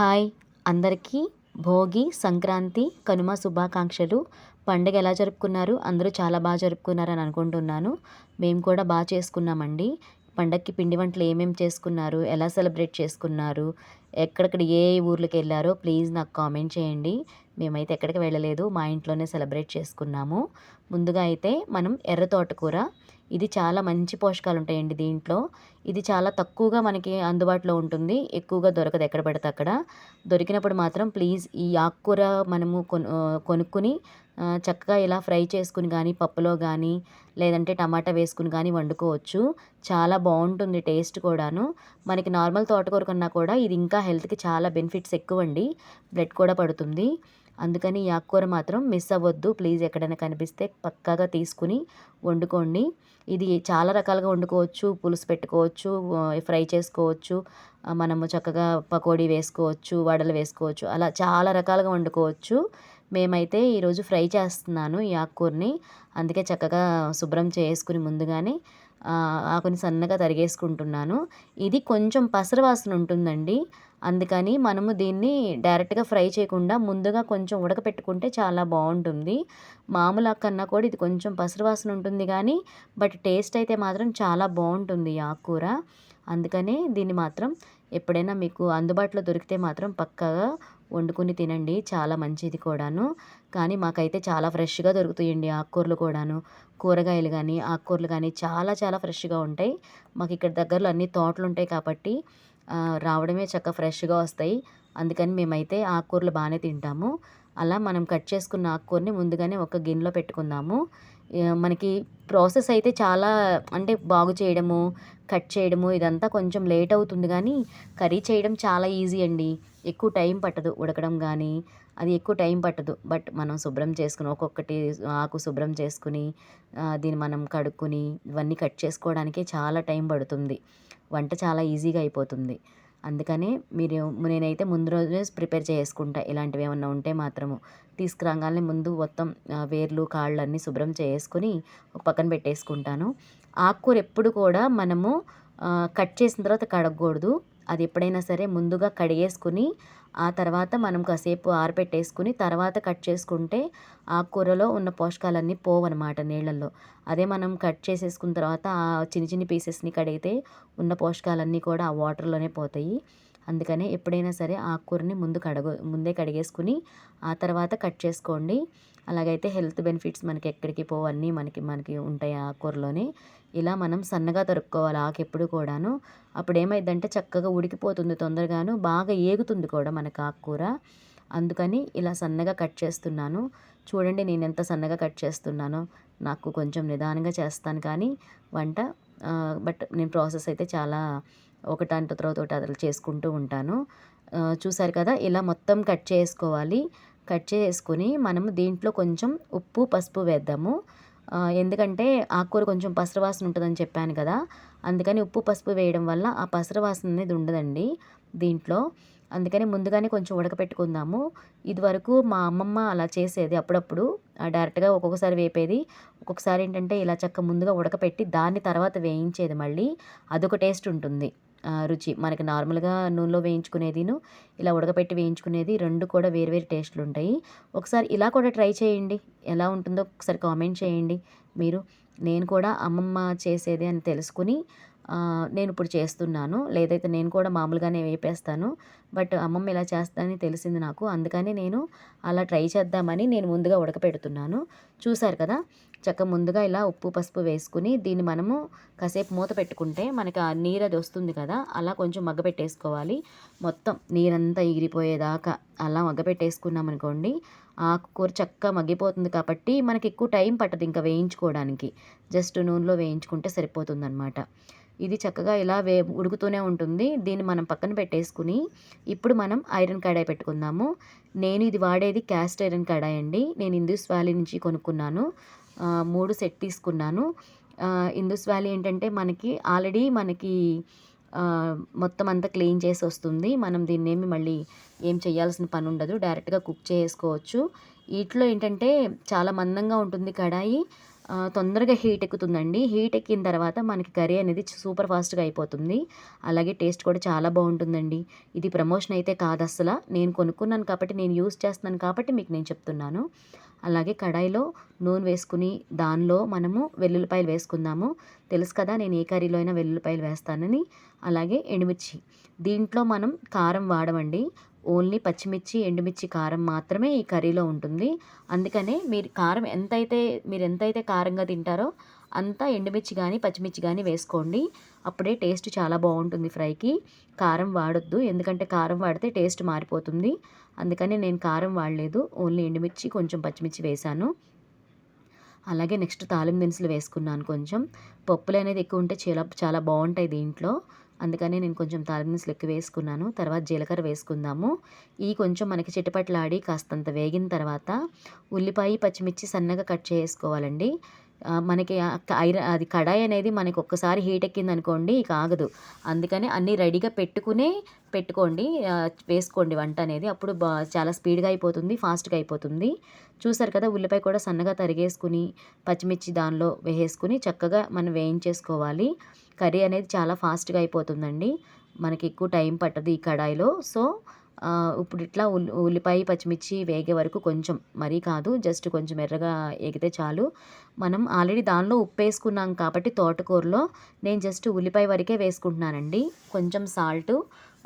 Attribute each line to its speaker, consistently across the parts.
Speaker 1: Hi. అందరికీ భోగి సంక్రాంతి కనుమ శుభాకాంక్షలు. పండుగ ఎలా జరుపుకున్నారు? అందరూ చాలా బాగా జరుపుకున్నారని అనుకుంటున్నాను. మేము కూడా బాగా చేసుకున్నామండి. పండగకి పిండి వంటలు ఏమేమి చేసుకున్నారు? ఎలా సెలబ్రేట్ చేసుకున్నారు? ఎక్కడెక్కడ ఏ ఊర్లకు వెళ్ళారో ప్లీజ్ నాకు కామెంట్ చేయండి. మేమైతే ఎక్కడికి వెళ్ళలేదు మా ఇంట్లోనే సెలబ్రేట్ చేసుకున్నాము. ముందుగా అయితే మనం ఎర్ర తోటకూర ఇది చాలా మంచి పోషకాలు ఉంటాయండి దీంట్లో. ఇది చాలా తక్కువగా మనకి అందుబాటులో ఉంటుంది ఎక్కువగా దొరకదు ఎక్కడ పడితే అక్కడ. దొరికినప్పుడు మాత్రం ప్లీజ్ ఈ ఆకుకూర మనము కొను కొనుక్కుని చక్కగా ఇలా ఫ్రై చేసుకుని కానీ పప్పులో కానీ లేదంటే టమాటా వేసుకుని కానీ వండుకోవచ్చు. చాలా బాగుంటుంది టేస్ట్ కూడాను. మనకి నార్మల్ తోటకూర కన్నా కూడా ఇది ఇంకా హెల్త్కి చాలా బెనిఫిట్స్ ఎక్కువ అండి బ్లడ్ కూడా పడుతుంది. అందుకని ఈ ఆకుకూర మాత్రం మిస్ అవ్వద్దు. ప్లీజ్ ఎక్కడైనా కనిపిస్తే పక్కాగా తీసుకుని వండుకోండి. ఇది చాలా రకాలుగా వండుకోవచ్చు. పులుసు పెట్టుకోవచ్చు ఫ్రై చేసుకోవచ్చు మనము చక్కగా పకోడీ వేసుకోవచ్చు వడలు వేసుకోవచ్చు అలా చాలా రకాలుగా వండుకోవచ్చు. మేమైతే ఈరోజు ఫ్రై చేస్తున్నాను ఈ ఆకుకూరని. అందుకే చక్కగా శుభ్రం చేసుకుని ముందుగానే ఆకుని సన్నగా తరిగేసుకుంటున్నాను. ఇది కొంచెం పసరవాసన ఉంటుందండి. అందుకని మనము దీన్ని డైరెక్ట్గా ఫ్రై చేయకుండా ముందుగా కొంచెం ఉడకపెట్టుకుంటే చాలా బాగుంటుంది. మామూలు కన్నా కూడా ఇది కొంచెం పసరు వాసన ఉంటుంది కానీ బట్ టేస్ట్ అయితే మాత్రం చాలా బాగుంటుంది ఆకుకూర. అందుకనే దీన్ని మాత్రం ఎప్పుడైనా మీకు అందుబాటులో దొరికితే మాత్రం పక్కగా వండుకుని తినండి. చాలా మంచిది కూడాను. కానీ మాకైతే చాలా ఫ్రెష్గా దొరుకుతాయండి ఆకుకూరలు కూడాను. కూరగాయలు కానీ ఆకుకూరలు కానీ చాలా చాలా ఫ్రెష్గా ఉంటాయి. మాకు ఇక్కడ దగ్గరలో అన్ని తోటలు ఉంటాయి కాబట్టి రావడమే చక్కగా ఫ్రెష్గా వస్తాయి. అందుకని మేమైతే ఆకుకూరలు బాగానే తింటాము. అలా మనం కట్ చేసుకున్న ఆకుకూరని ముందుగానే ఒక గిన్నెలో పెట్టుకుందాము. మనకి ప్రాసెస్ అయితే చాలా అంటే బాగు చేయడము కట్ చేయడము ఇదంతా కొంచెం లేట్ అవుతుంది కానీ కర్రీ చేయడం చాలా ఈజీ అండి. ఎక్కువ టైం పట్టదు ఉడకడం కానీ అది ఎక్కువ టైం పట్టదు. బట్ మనం శుభ్రం చేసుకుని ఒక్కొక్కటి ఆకు శుభ్రం చేసుకుని దీన్ని మనం కడుక్కుని ఇవన్నీ కట్ చేసుకోవడానికే చాలా టైం పడుతుంది. వంట చాలా ఈజీగా అయిపోతుంది. అందుకనే మీరు నేనైతే ముందు రోజే ప్రిపేర్ చేసుకుంటా. ఇలాంటివి ఏమన్నా ఉంటే మాత్రము తీసుకురాగానే ముందు మొత్తం వేర్లు కాళ్ళు అన్నీ శుభ్రం చేసుకుని ఒక పక్కన పెట్టేసుకుంటాను. ఆకుకూర ఎప్పుడు కూడా మనము కట్ చేసిన తర్వాత కడగకూడదు. అది ఎప్పుడైనా సరే ముందుగా కడిగేసుకుని ఆ తర్వాత మనం కాసేపు ఆరబెట్టేసుకుని తర్వాత కట్ చేసుకుంటే ఆకుకూరలో ఉన్న పోషకాలన్నీ పోవన్నమాట నీళ్ళల్లో. అదే మనం కట్ చేసేసుకున్న తర్వాత ఆ చిన్న చిన్న పీసెస్ని కడిగితే ఉన్న పోషకాలన్నీ కూడా ఆ వాటర్లోనే పోతాయి. అందుకనే ఎప్పుడైనా సరే ఆకుకూరని ముందు కడగ ముందే కడిగేసుకుని ఆ తర్వాత కట్ చేసుకోండి. అలాగైతే హెల్త్ బెనిఫిట్స్ మనకి ఎక్కడికి పోవన్నీ మనకి మనకి ఉంటాయి ఆకుకూరలోనే. ఇలా మనం సన్నగా తరుక్కోవాలి ఆకు ఎప్పుడు కూడాను. అప్పుడు ఏమైందంటే చక్కగా ఉడికిపోతుంది తొందరగాను బాగా ఏగుతుంది కూడా మనకు ఆకుకూర. అందుకని ఇలా సన్నగా కట్ చేస్తున్నాను. చూడండి నేను ఎంత సన్నగా కట్ చేస్తున్నానో. నాకు కొంచెం నిదానంగా చేస్తాను కానీ వంట బట్ నేను ప్రాసెస్ అయితే చాలా ఒకటంట తర్వాత ఒకటి అదలు చేసుకుంటూ ఉంటాను. చూసారు కదా ఇలా మొత్తం కట్ చేసుకోవాలి. కట్ చేసుకొని మనము దీంట్లో కొంచెం ఉప్పు పసుపు వేద్దాము. ఎందుకంటే ఆకుకూర కొంచెం పసరవాసన ఉంటుందని చెప్పాను కదా అందుకని ఉప్పు పసుపు వేయడం వల్ల ఆ పసరవాసన అనేది ఉండదండి దీంట్లో. అందుకని ముందుగానే కొంచెం ఉడకపెట్టుకుందాము. ఇదివరకు మా అమ్మమ్మ అలా చేసేది అప్పుడప్పుడు. డైరెక్ట్గా ఒక్కొక్కసారి వేపేది. ఒక్కొక్కసారి ఏంటంటే ఇలా చక్క ముందుగా ఉడకపెట్టి దాన్ని తర్వాత వేయించేది మళ్ళీ. అదొక టేస్ట్ ఉంటుంది. రుచి. మనకి నార్మల్గా నూనెలో వేయించుకునేదిను ఇలా ఉడకపెట్టి వేయించుకునేది రెండు కూడా వేరు వేరు టేస్ట్లు ఉంటాయి ఒకసారి ఇలా కూడా ట్రై చేయండి. ఎలా ఉంటుందో ఒకసారి కామెంట్ చేయండి మీరు. నేను కూడా అమ్మమ్మ చేసేది అని తెలుసుకుని నేను ఇప్పుడు చేస్తున్నాను. లేదైతే నేను కూడా మామూలుగానే వేపేస్తాను. బట్ అమ్మమ్మ ఇలా చేస్తానని తెలిసింది నాకు. అందుకని నేను అలా ట్రై చేద్దామని నేను ముందుగా ఉడకపెడుతున్నాను. చూసారు కదా? చక్క ముందుగా ఇలా ఉప్పు పసుపు వేసుకుని దీన్ని మనము కాసేపు మూత పెట్టుకుంటే మనకి ఆ నీరు అది వస్తుంది కదా? అలా కొంచెం మగ్గ పెట్టేసుకోవాలి. మొత్తం నీరంతా ఎగిరిపోయేదాకా అలా మగ్గ అనుకోండి ఆకుకూర చక్కగా మగ్గిపోతుంది కాబట్టి మనకి ఎక్కువ టైం పట్టదు ఇంకా వేయించుకోవడానికి. జస్ట్ నూనెలో వేయించుకుంటే సరిపోతుందనమాట ఇది చక్కగా ఇలా వే ఉడుకుతూనే ఉంటుంది. దీన్ని మనం పక్కన పెట్టేసుకుని ఇప్పుడు మనం ఐరన్ కడాయి పెట్టుకుందాము. నేను ఇది వాడేది క్యాస్ట్ ఐరన్ కడాయి అండి. నేను ఇందూస్ వ్యాలీ నుంచి కొనుక్కున్నాను. మూడు సెట్ తీసుకున్నాను. ఇందూస్ వ్యాలీ ఏంటంటే మనకి ఆల్రెడీ మనకి మొత్తం అంతా క్లీన్ చేసి వస్తుంది. మనం దీన్ని ఏమి మళ్ళీ ఏం చేయాల్సిన పని ఉండదు. డైరెక్ట్గా కుక్ చేసుకోవచ్చు. వీటిలో ఏంటంటే చాలా మందంగా ఉంటుంది కడాయి. తొందరగా హీట్ ఎక్కుతుందండి. హీట్ ఎక్కిన తర్వాత మనకి కర్రీ అనేది సూపర్ ఫాస్ట్గా అయిపోతుంది. అలాగే టేస్ట్ కూడా చాలా బాగుంటుందండి. ఇది ప్రమోషన్ అయితే కాదు అసలు నేను కొనుక్కున్నాను కాబట్టి నేను యూస్ చేస్తున్నాను కాబట్టి మీకు నేను చెప్తున్నాను. అలాగే కడాయిలో నూనె వేసుకుని దానిలో మనము వెల్లుల్లిపాయలు వేసుకుందాము. తెలుసు కదా నేను ఏ కర్రీలో అయినా వెల్లుల్లిపాయలు వేస్తానని. అలాగే ఎండుమిర్చి. దీంట్లో మనం కారం వాడమండి. ఓన్లీ పచ్చిమిర్చి ఎండుమిర్చి కారం మాత్రమే ఈ కర్రీలో ఉంటుంది. అందుకనే మీరు కారం ఎంతైతే మీరు ఎంతైతే కారంగా తింటారో అంతా ఎండుమిర్చి కానీ పచ్చిమిర్చి కానీ వేసుకోండి. అప్పుడే టేస్ట్ చాలా బాగుంటుంది ఫ్రైకి. కారం వాడొద్దు. ఎందుకంటే కారం వాడితే టేస్ట్ మారిపోతుంది. అందుకని నేను కారం వాడలేదు. ఓన్లీ ఎండుమిర్చి కొంచెం పచ్చిమిర్చి వేశాను. అలాగే నెక్స్ట్ తాలిం దినుసులు వేసుకున్నాను కొంచెం. పప్పులు అనేది ఎక్కువ ఉంటే చాలా చాలా బాగుంటాయి దీంట్లో. అందుకని నేను కొంచెం తాలింపు దినుసులు ఎక్కువ వేసుకున్నాను. తర్వాత జీలకర్ర వేసుకుందాము. ఈ కొంచెం మనకి చిటపట్లాడి కాస్తంత వేగిన తర్వాత ఉల్లిపాయ పచ్చిమిర్చి సన్నగా కట్ చేసుకోవాలండి. మనకి ఐరన్ అది కడాయి అనేది మనకి ఒక్కసారి హీట్ ఎక్కింది అనుకోండి ఇక ఆగదు. అందుకని అన్నీ రెడీగా పెట్టుకునే పెట్టుకోండి. వేసుకోండి వంట అనేది. అప్పుడు బా చాలా స్పీడ్గా అయిపోతుంది ఫాస్ట్గా అయిపోతుంది. చూసారు కదా ఉల్లిపాయ కూడా సన్నగా తరిగేసుకుని పచ్చిమిర్చి దానిలో వేసేసుకుని చక్కగా మనం వేయించేసుకోవాలి. కర్రీ అనేది చాలా ఫాస్ట్గా అయిపోతుందండి. మనకి ఎక్కువ టైం పట్టదు ఈ కడాయిలో. సో ఇప్పుడు ఇట్లా ఉల్లి ఉల్లిపాయ పచ్చిమిర్చి వేగే వరకు కొంచెం మరీ కాదు జస్ట్ కొంచెం ఎర్రగా ఎగితే చాలు. మనం ఆల్రెడీ దానిలో ఉప్పు వేసుకున్నాం కాబట్టి తోటకూరలో నేను జస్ట్ ఉల్లిపాయ వరకే వేసుకుంటున్నానండి. కొంచెం సాల్ట్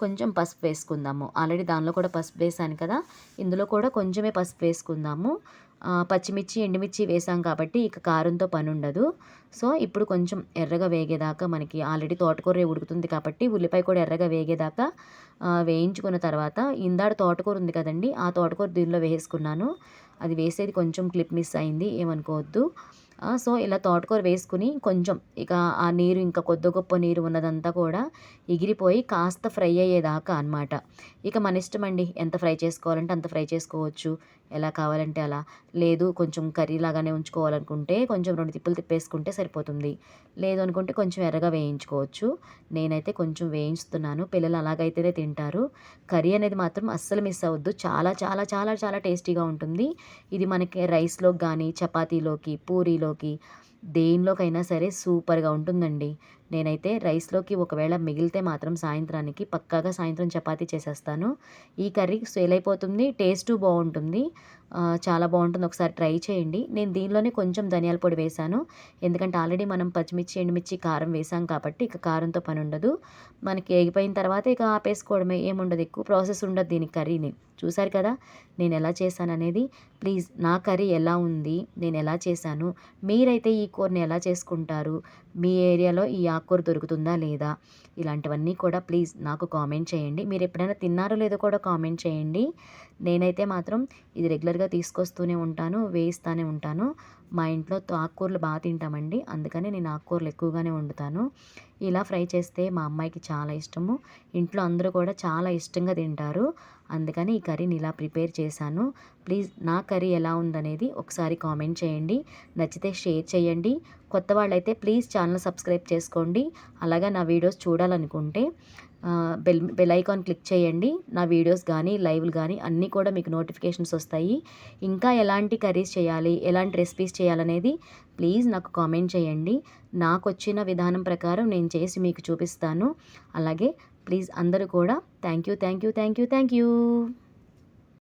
Speaker 1: కొంచెం పసుపు వేసుకుందాము. ఆల్రెడీ దానిలో కూడా పసుపు వేసాను కదా ఇందులో కూడా కొంచెమే పసుపు వేసుకుందాము. పచ్చిమిర్చి ఎండుమిర్చి వేసాం కాబట్టి ఇక కారంతో పని ఉండదు సో ఇప్పుడు కొంచెం ఎర్రగా వేగేదాకా మనకి ఆల్రెడీ తోటకూర ఉడుకుతుంది కాబట్టి ఉల్లిపాయ కూడా ఎర్రగా వేగేదాకా వేయించుకున్న తర్వాత ఇందాడ తోటకూర ఉంది కదండి ఆ తోటకూర దీనిలో వేసుకున్నాను. అది వేసేది కొంచెం క్లిప్ మిస్ అయింది ఏమనుకోవద్దు. సో ఇలా తోటకూర వేసుకుని కొంచెం ఇక ఆ నీరు ఇంకా కొద్ది గొప్ప నీరు ఉన్నదంతా కూడా ఎగిరిపోయి కాస్త ఫ్రై అయ్యేదాకా అనమాట ఇక మన ఇష్టం అండి ఎంత ఫ్రై చేసుకోవాలంటే అంత ఫ్రై చేసుకోవచ్చు. ఎలా కావాలంటే అలా. లేదు కొంచెం కర్రీ లాగానే ఉంచుకోవాలనుకుంటే కొంచెం రెండు తిప్పులు తిప్పేసుకుంటే సరిపోతుంది. లేదు అనుకుంటే కొంచెం ఎర్రగా వేయించుకోవచ్చు. నేనైతే కొంచెం వేయించుతున్నాను. పిల్లలు అలాగైతేనే తింటారు. కర్రీ అనేది మాత్రం అస్సలు మిస్ అవ్వద్దు. చాలా చాలా చాలా చాలా టేస్టీగా ఉంటుంది. ఇది మనకి రైస్లోకి కానీ చపాతీలోకి పూరీలోకి దేనిలోకైనా సరే సూపర్గా ఉంటుందండి. నేనైతే రైస్లోకి ఒకవేళ మిగిలితే మాత్రం సాయంత్రానికి పక్కాగా సాయంత్రం చపాతీ చేసేస్తాను. ఈ కర్రీ సేల్ అయిపోతుంది టేస్ట్ బాగుంటుంది. చాలా బాగుంటుంది. ఒకసారి ట్రై చేయండి. నేను దీనిలోనే కొంచెం ధనియాల పొడి వేశాను. ఎందుకంటే ఆల్రెడీ మనం పచ్చిమిర్చి ఎండుమిర్చి కారం వేసాం కాబట్టి ఇక కారంతో పని ఉండదు. మనకి ఎగిపోయిన తర్వాత ఇక ఆపేసుకోవడమే ఏముండదు. ఎక్కువ ప్రాసెస్ ఉండదు దీనికి కర్రీని. చూసారు కదా? నేను ఎలా చేశాను అనేది. ప్లీజ్ నా కర్రీ ఎలా ఉంది? నేను ఎలా చేశాను? మీరైతే ఈ కూరని ఎలా చేసుకుంటారు? మీ ఏరియాలో ఈ ఆకుకూర దొరుకుతుందా లేదా? ఇలాంటివన్నీ కూడా ప్లీజ్ నాకు కామెంట్ చేయండి. మీరు ఎప్పుడైనా తిన్నారో లేదో కూడా కామెంట్ చేయండి. నేనైతే మాత్రం ఇది రెగ్యులర్గా రెగ్యులర్గా తీసుకొస్తూనే ఉంటాను వేయిస్తూనే ఉంటాను. మా ఇంట్లో ఆకుకూరలు బాగా తింటామండి. అందుకని నేను ఆకుకూరలు ఎక్కువగానే వండుతాను. ఇలా ఫ్రై చేస్తే మా అమ్మాయికి చాలా ఇష్టము. ఇంట్లో అందరూ కూడా చాలా ఇష్టంగా తింటారు. అందుకని ఈ కర్రీని ఇలా ప్రిపేర్ చేశాను. ప్లీజ్ నా కర్రీ ఎలా ఉందనేది ఒకసారి కామెంట్ చేయండి. నచ్చితే షేర్ చేయండి. కొత్త వాళ్ళైతే ప్లీజ్ ఛానల్ సబ్స్క్రైబ్ చేసుకోండి. అలాగే నా వీడియోస్ చూడాలనుకుంటే బెల్ బెల్ ఐకాన్ క్లిక్ చేయండి. నా వీడియోస్ కానీ లైవ్లు కానీ అన్నీ కూడా మీకు నోటిఫికేషన్స్ వస్తాయి. ఇంకా ఎలాంటి కర్రీస్ చేయాలి ఎలాంటి రెసిపీస్ చేయాలనేది ప్లీజ్ నాకు కామెంట్ చేయండి. నాకు వచ్చిన విధానం ప్రకారం నేను చేసి మీకు చూపిస్తాను. అలాగే ప్లీజ్ అందరూ కూడా thank you thank you thank you thank you.